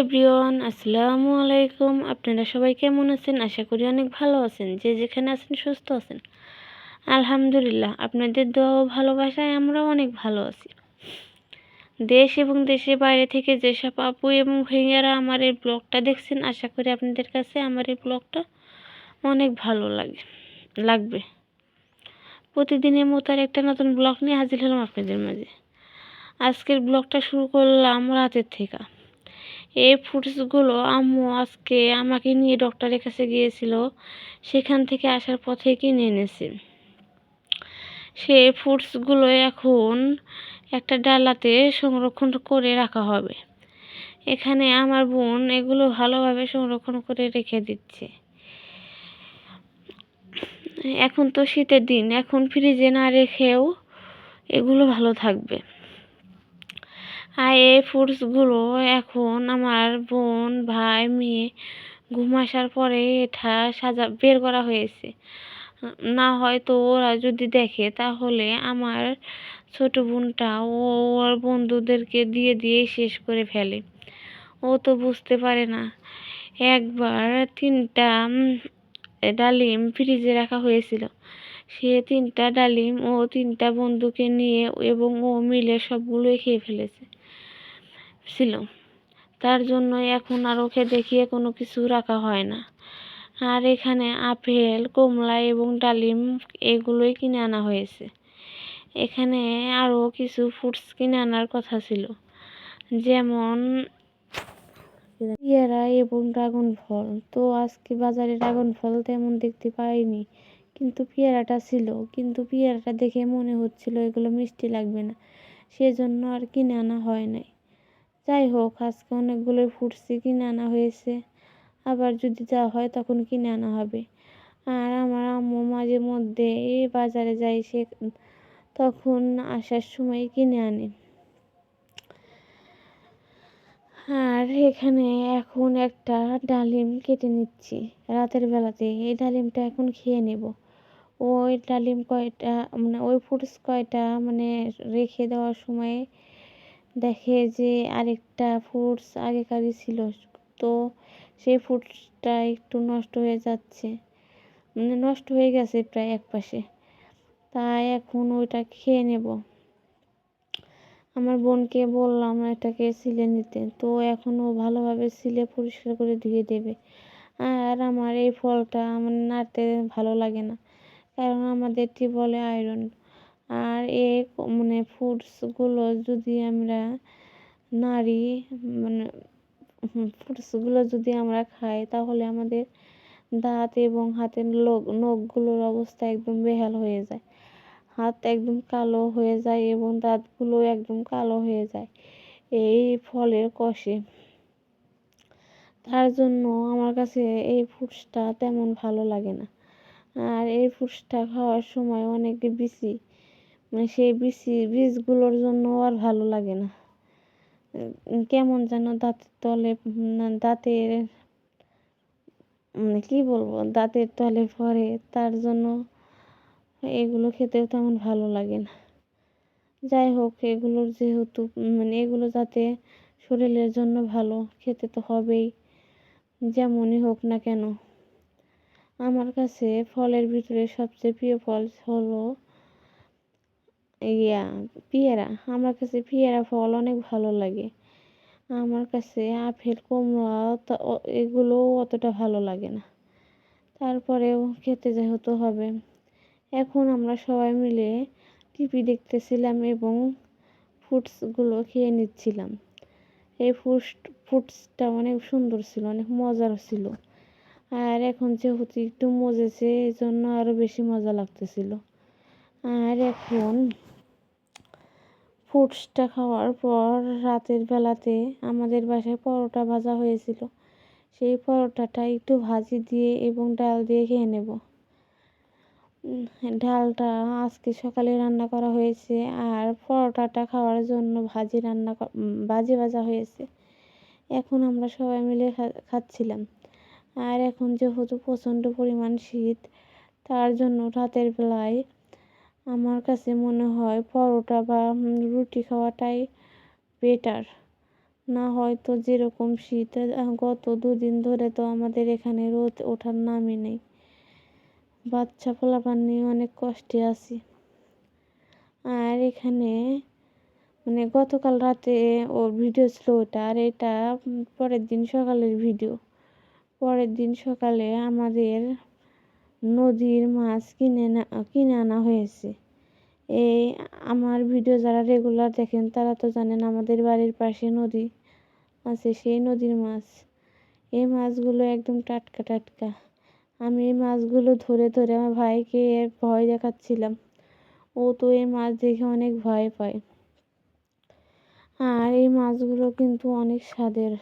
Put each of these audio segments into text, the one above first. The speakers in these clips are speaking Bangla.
এভরিওয়ান, আসসালামু আলাইকুম। আপনারা সবাই কেমন আছেন? আশা করি অনেক ভালো আছেন। যে যেখানে আছেন, সুস্থ আছেন। আলহামদুলিল্লাহ, আপনাদের দোয়া ও ভালোবাসায় আমরাও অনেক ভালো আছি। দেশ এবং দেশের বাইরে থেকে যেসব আপু এবং ভাইয়ারা আমার এই ব্লগটা দেখছেন, আশা করি আপনাদের কাছে আমার এই ব্লগটা অনেক ভালো লাগে, লাগবে। প্রতিদিনের মতো আর একটা নতুন ব্লগ নিয়ে হাজির হলাম আপনাদের মাঝে। আজকের ব্লগটা শুরু করলাম রাতের থেকে। এই ফ্রুটসগুলো আম্মু আজকে আমাকে নিয়ে ডক্টরের কাছে গিয়েছিল। সেখান থেকে আসার পথে কিনে এনেছে। সে ফ্রুটসগুলো এখন একটা ডালাতে সংরক্ষণ করে রাখা হবে। এখানে আমার বোন এগুলো ভালোভাবে সংরক্ষণ করে রেখে দিচ্ছে। এখন তো শীতের দিন, এখন ফ্রিজে না রেখেও এগুলো ভালো থাকবে। আর এই ফ্রুটসগুলো এখন আমার বোন, ভাই, মেয়ে ঘুম আসার পরে এটা সাজা, বের করা হয়েছে। না হয়তো ওরা যদি দেখে তাহলে আমার ছোট বোনটা ও ওর বন্ধুদেরকে দিয়ে দিয়ে শেষ করে ফেলে। ও তো বুঝতে পারে না। একবার তিনটা ডালিম ফ্রিজে রাখা হয়েছিল। সে তিনটা ডালিম ও তিনটা বন্ধুকে নিয়ে এবং ও মিলে সবগুলোই খেয়ে ফেলেছে। ছিল। তার জন্য এখন আর ওকে দেখিয়ে কোনো কিছু রাখা হয় না। আর এখানে আপেল, কমলা এবং ডালিম এগুলোই কিনে আনা হয়েছে। এখানে আরও কিছু ফ্রুটস কিনে আনার কথা ছিল। যেমন পেয়ারা এবং ড্রাগন ফল তো আজকে বাজারে ড্রাগন ফল তেমন দেখতে পাইনি। কিন্তু পেয়ারাটা ছিল। কিন্তু পেয়ারাটা দেখে মনে হচ্ছিল এগুলো মিষ্টি লাগবে না। সেজন্য আর কিনে আনা হয় নাই। যাই হোক, আজকে অনেকগুলোই ফুটসি কিনে আনা হয়েছে। আবার যদি যা হয় তখন কিনে আনা হবে? আর আমার আম্মু মাঝে মধ্যে এই বাজারে যাই সে তখন আসার সময় কিনে আনে। আর এখানে এখন একটা ডালিম কেটে নিচ্ছি। রাতের বেলাতে এই ডালিমটা এখন খেয়ে নেব। ওই ডালিম কয়টা মানে ওই ফ্রুটস কয়টা মানে রেখে দেওয়ার সময় দেখে যে আরেকটা ফ্রুটস আগেকারই ছিল। তো সেই ফ্রুটসটা একটু নষ্ট হয়ে যাচ্ছে। মানে নষ্ট হয়ে গেছে প্রায় এক পাশে। তাই এখন ওইটা খেয়ে নেব। আমার বোনকে বললাম এটাকে সিলে নিতে। তো এখন ও ভালোভাবে সিলে পরিষ্কার করে ধুয়ে দেবে। আর আমার এই ফলটা আমার নাড়তে ভালো লাগে না। কারণ আমাদের বলে আয়রন আর এ মানে ফুডসগুলো যদি আমরা নাড়ি মানে ফ্রুটসগুলো যদি আমরা খাই, তাহলে আমাদের দাঁত এবং হাতের লোক নখগুলোর অবস্থা একদম বেহাল হয়ে যায়। হাত একদম কালো হয়ে যায় এবং দাঁতগুলো একদম কালো হয়ে যায়। এই ফলের কষে। তার জন্য আমার কাছে এই ফ্রুটসটা তেমন ভালো লাগে না। আর এই ফ্রুটসটা খাওয়ার সময় অনেক বেশি সেই বিচি বীজগুলোর জন্য আর ভালো লাগে না। কেমন যেন দাঁতের তলে দাঁতের মানে কী বলব, দাঁতের তলে পড়ে, তার জন্য এগুলো খেতেও তেমন ভালো লাগে না। যাই হোক, এগুলোর যেহেতু মানে এগুলো যাতে শরীরের জন্য ভালো, খেতে তো হবেই, যেমনই হোক না কেন। আমার কাছে ফলের ভিতরে সবচেয়ে প্রিয় ফল হলো ইয়া, পেয়ারা। আমার কাছে পেয়ারা ফল অনেক ভালো লাগে। আমার কাছে আপেল কমলা এগুলোও অতটা ভালো লাগে না। তারপরেও খেতে যেহেতু হবে। এখন আমরা সবাই মিলে টিভি দেখতেছিলাম এবং ফ্রুটসগুলো খেয়ে নিচ্ছিলাম। এই ফ্রুটস ফ্রুটসটা অনেক সুন্দর ছিল, অনেক মজার ছিল। আর এখন যেহেতু একটু মজেছে এই জন্য আরও বেশি মজা লাগতেছিল। আর এখন ফুডসটা খাওয়ার পর রাতের বেলাতে আমাদের বাসায় পরোটা ভাজা হয়েছিল। সেই পরোটাটা একটু ভাজি দিয়ে এবং ডাল দিয়ে খেয়ে নেব। ডালটা আজকে সকালে রান্না করা হয়েছে আর পরোটাটা খাওয়ার জন্য ভাজি রান্না ভাজি ভাজা হয়েছে। এখন আমরা সবাই মিলে খাচ্ছিলাম। আর এখন যেহেতু প্রচণ্ড পরিমাণ শীত, তার জন্য রাতের বেলায় আমার কাছে মনে হয় পরোটা বা রুটি খাওয়াটাই বেটার না হয়তো যেরকম শীত গত দুদিন ধরে তো আমাদের এখানে রোদ ওঠার নামই নেই। বাচ্চা পোলাপান নিয়ে অনেক কষ্টে আছি। আর এখানে মানে গতকাল রাতে ওর ভিডিও ছিল ওটা, আর এটা পরের দিন সকালের ভিডিও পরের দিন সকালে আমাদের নদীর মাছ কিনে না, কিনে আনা হয়েছে। এই আমার ভিডিও যারা রেগুলার দেখেন, তারা তো জানেন আমাদের বাড়ির পাশে নদী আছে, সেই নদীর মাছ। এই মাছগুলো একদম টাটকা টাটকা। আমি এই মাছগুলো ধরে ধরে আমার ভাইকে ভয় দেখাচ্ছিলাম। ও তো এই মাছ দেখে অনেক ভয় পায়। আর এই মাছগুলো কিন্তু অনেক স্বাদের।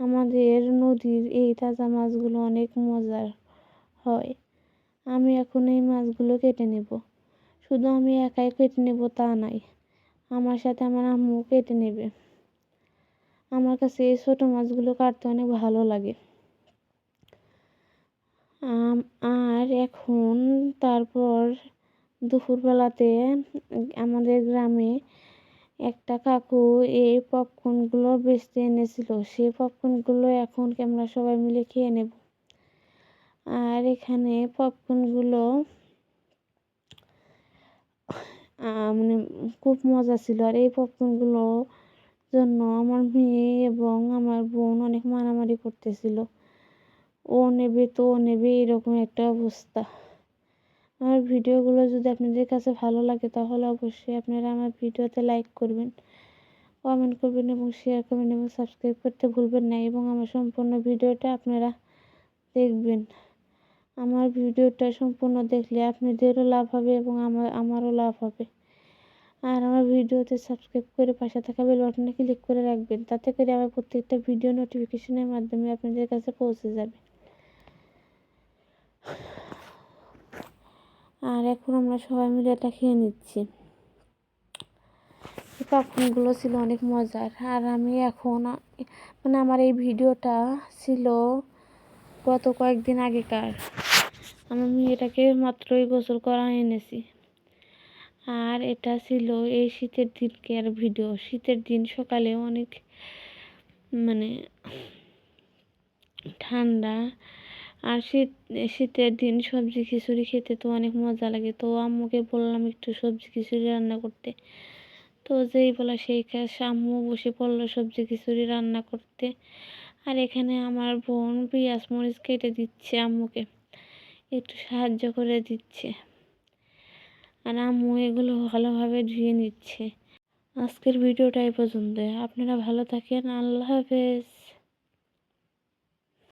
আমাদের নদীর এই তাজা মাছগুলো অনেক মজার হয়। আমি এখন এই মাছগুলো কেটে নেব। শুধু আমি একাই কেটে নেব তা নয় আমার সাথে আমার আম্মু কেটে নেবে। আমার কাছে এই ছোটো মাছগুলো কাটতে অনেক ভালো লাগে। আর এখন তারপর দুপুরবেলাতে আমাদের গ্রামে একটা কাকু এই পপকর্নগুলো বেচতে এনেছিল। সেই পপকর্নগুলো এখন আমরা সবাই মিলে খেয়ে নেব? আর এখানে পপকর্নগুলো মানে খুব মজা ছিল। আর এই পপকর্নগুলো জন্য আমার মেয়ে এবং আমার বোন অনেক মারামারি করতেছিল। ও নেবে তো ও নেবে, এরকম একটা অবস্থা। আমার ভিডিওগুলো যদি আপনাদের কাছে ভালো লাগে, তাহলে অবশ্যই আপনারা আমার ভিডিওতে লাইক করবেন কমেন্ট করবেন এবং শেয়ার করবেন এবং সাবস্ক্রাইব করতে ভুলবেন না এবং আমার সম্পূর্ণ ভিডিওটা আপনারা দেখবেন। আমার ভিডিওটা সম্পূর্ণ দেখলে আপনাদেরও লাভ হবে এবং আমার, আমারও লাভ হবে। আর আমার ভিডিওতে সাবস্ক্রাইব করে পাশে থাকা বেল বাটনে ক্লিক করে রাখবেন। তাতে করে আমার প্রত্যেকটা ভিডিও নোটিফিকেশনের মাধ্যমে আপনাদের কাছে পৌঁছে যাবে। আর এখন আমরা সবাই মিলে এটা খেয়ে নিচ্ছি। পপকর্নগুলো ছিল অনেক মজার। আর আমি এখন মানে আমার এই ভিডিওটা ছিল গত কয়েকদিন আগেকার। আমার মেয়েটাকে মাত্রই গোসল করা এনেছি। আর এটা ছিল এই শীতের দিনকের ভিডিও। শীতের দিন সকালে অনেক মানে ঠান্ডা। আর শীত, শীতের দিন সবজি খিচুড়ি খেতে তো অনেক মজা লাগে। তো আম্মুকে বললাম একটু সবজি খিচুড়ি রান্না করতে। তো যেই বলা সেই কাজ আম্মু বসে পড়ল সবজি খিচুড়ি রান্না করতে। আর এখানে আমার বোন পিঁয়াজ মরিচ কেটে দিচ্ছে আম্মুকে। একটু সাহায্য করে দিচ্ছে। আর আম্মু এগুলো ভালোভাবে ধুয়ে নিচ্ছে। আজকের ভিডিওটা এই পর্যন্ত আপনারা ভালো থাকেন। আল্লাহ হাফেজ।